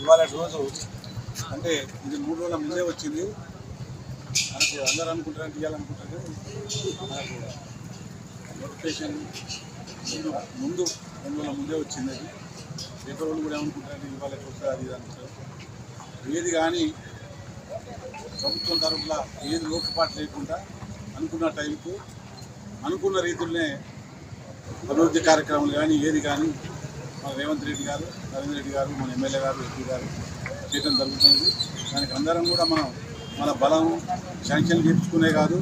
ఇవాళ రోజు అంటే ఇది మూడు రోజుల ముందే వచ్చింది. మనకు అందరూ అనుకుంటారు తీయాలనుకుంటారు. మనకు నోటిఫికేషన్ ముందు ముందు రెండు రోజుల ముందే వచ్చింది అది. పేపర్ రోజులు కూడా ఏమనుకుంటారు ఇవాళ వస్తుంది అది అనుకుంటారు. ఏది కానీ ప్రభుత్వం తరఫున ఏది లోటుపాటు లేకుండా అనుకున్న టైంకు అనుకున్న రీతిలోనే అభివృద్ధి కార్యక్రమాలు కానీ ఏది కానీ మన రేవంత్ రెడ్డి గారు నరేంద్ర రెడ్డి గారు మన ఎమ్మెల్యే గారు ఎంపీ గారు చేయడం జరుగుతుంది. దానికి అందరం కూడా మనం మన బలం శాంక్షన్లు చేయించుకునే కాదు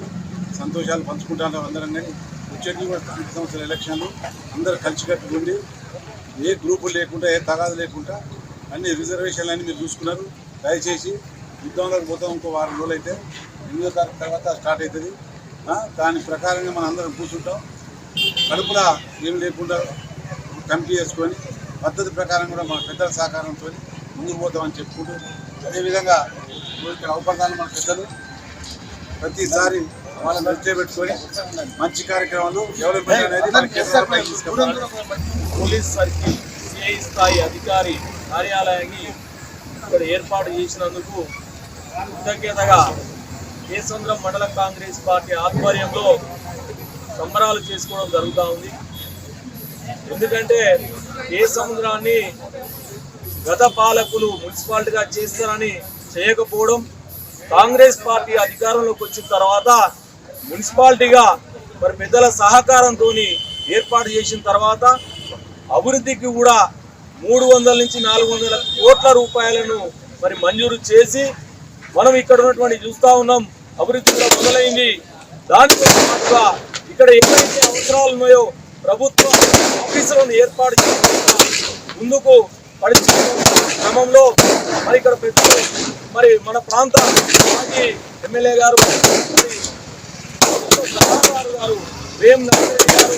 సంతోషాలు పంచుకుంటాం అందరం కానీ వచ్చేటి కూడా స్థానిక సంస్థల ఎలక్షన్లు అందరూ కలిసికట్టుగా ఉండి ఏ గ్రూపు లేకుండా ఏ తగాదు లేకుండా అన్ని రిజర్వేషన్లు అన్నీ మీరు చూసుకున్నారు. దయచేసి యుద్ధంలోకి పోతాం ఇంకో వారం రోజులు అయితే ఎనిమిదో తారీఖు తర్వాత స్టార్ట్ అవుతుంది. దాని ప్రకారంగా మనం అందరం కూర్చుంటాం. కడుపులా ఏం లేకుండా కమిటీ చేసుకొని పద్ధతి ప్రకారం కూడా మన పెద్దల సహకారంతో ముందుకు పోతామని చెప్పుకుంటూ అదేవిధంగా ఇక్కడ అవపడతాను మన పెద్దలు ప్రతిసారి వాళ్ళని దృష్టి పెట్టుకొని మంచి కార్యక్రమాలు డెవలప్మెంట్ అనేది పోలీస్ సర్కిల్ సిఐ స్థాయి అధికారి కార్యాలయాన్ని ఇక్కడ ఏర్పాటు చేసినందుకు కృతజ్ఞతగా కేసంద్రం మండల కాంగ్రెస్ పార్టీ ఆధ్వర్యంలో సంబరాలు చేసుకోవడం జరుగుతూ ఉంది. ఎందుకంటే ఏ సముద్రాన్ని గత పాలకులు మున్సిపాలిటీగా చేస్తారని చేయకపోవడం కాంగ్రెస్ పార్టీ అధికారంలోకి వచ్చిన తర్వాత మున్సిపాలిటీగా మరి పెద్దల సహకారంతో ఏర్పాటు చేసిన తర్వాత అభివృద్ధికి కూడా మూడు వందల నుంచి నాలుగు వందల కోట్ల రూపాయలను మరి మంజూరు చేసి మనం ఇక్కడ ఉన్నటువంటి చూస్తా ఉన్నాం. అభివృద్ధి కూడా మొదలైంది. దానితో పాటుగా ఇక్కడ ఎక్కడైతే అవసరాలు ఉన్నాయో ప్రభుత్వ ఆఫీసులను ఏర్పాటు చేసి ముందుకు పడిచిన క్రమంలో మరి ఇక్కడ పెద్దలు మరి మన ప్రాంత మాజీ ఎమ్మెల్యే గారు మరి గారు వేం నరేంద్ర గారు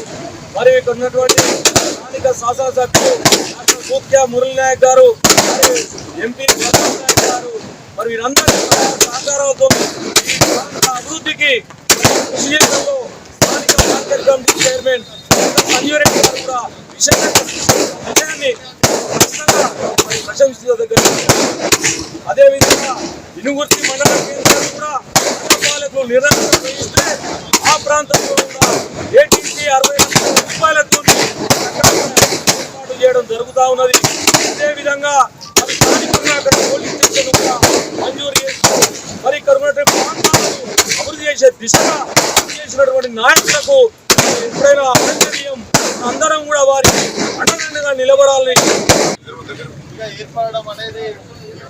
మరియు ఇక్కడ ఉన్నటువంటి స్థానిక శాసనసభ్యులు డాక్టర్ సూత్య మురళి నాయక్ గారు మరియు ఎంపీ నాయక్ గారు మరి వీరందరి సహకారంతో ప్రాంత అభివృద్ధికి కృషి చేయడంలో స్థానిక మార్కెట్ కమిటీ చైర్మన్ సంజీవరెడ్డి గారు కూడా విశేష విజయాన్ని ఖచ్చితంగా మరి అదేవిధంగా ఇనుగుర్తి మండల కూడా పాలకులు నిరంతరం వేయిస్తే ఆ ప్రాంతంలో ఉన్న ఏటీసీ అరవై లక్షల రూపాయలతో ఏర్పాటు చేయడం జరుగుతూ ఉన్నది. అదేవిధంగా మరి స్థానికంగా అక్కడ పోలీస్ స్టేషన్ కూడా మంజూరు మరి ఇక్కడ ఉన్నటువంటి ప్రాంతాలను అభివృద్ధి చేసే దిశగా చేసినటువంటి నాయకులకు ఎప్పుడైనా అభినందనీయం అందరం కూడా వారి అండదండగా నిలబడాలని ఏర్పడడం అనేది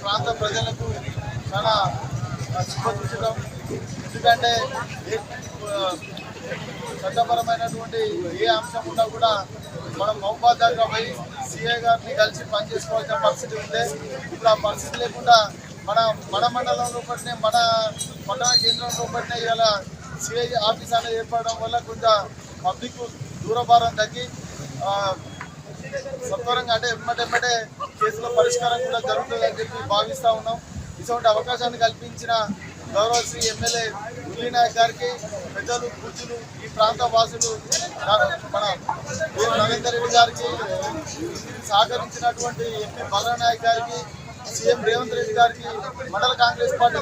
ప్రాంత ప్రజలకు చాలా శుభసూచకం ఎందుకంటే చట్టపరమైనటువంటి ఏ అంశం ఉన్నా కూడా మనం మహబాద్ దాకా పోయి సిఐ గారిని కలిసి పనిచేసుకోవాల్సిన పరిస్థితి ఉంది ఇప్పుడు ఆ పరిస్థితి లేకుండా మన మన మండలంలో పట్టిన మన మండల కేంద్రంలో పట్టిన ఇవాళ సిఐ ఆఫీస్ అనేది ఏర్పడడం వల్ల కొంచెం పబ్లిక్ దూరభారం తగ్గి సత్వరంగా అంటే ఎమ్మటెమ్మటే కేసుల పరిష్కారం కూడా జరుగుతుందని చెప్పి భావిస్తా ఉన్నాం. ఇటువంటి అవకాశాన్ని కల్పించిన గౌరవ శ్రీ ఎమ్మెల్యే మురళీ నాయక్ గారికి పెద్దలు పూజలు ఈ ప్రాంత వాసులు మన నరేందర్ రెడ్డి గారికి సహకరించినటువంటి ఎంపీ బలరాం నాయక్ గారికి సీఎం రేవంత్ రెడ్డి గారికి మండల కాంగ్రెస్ పార్టీ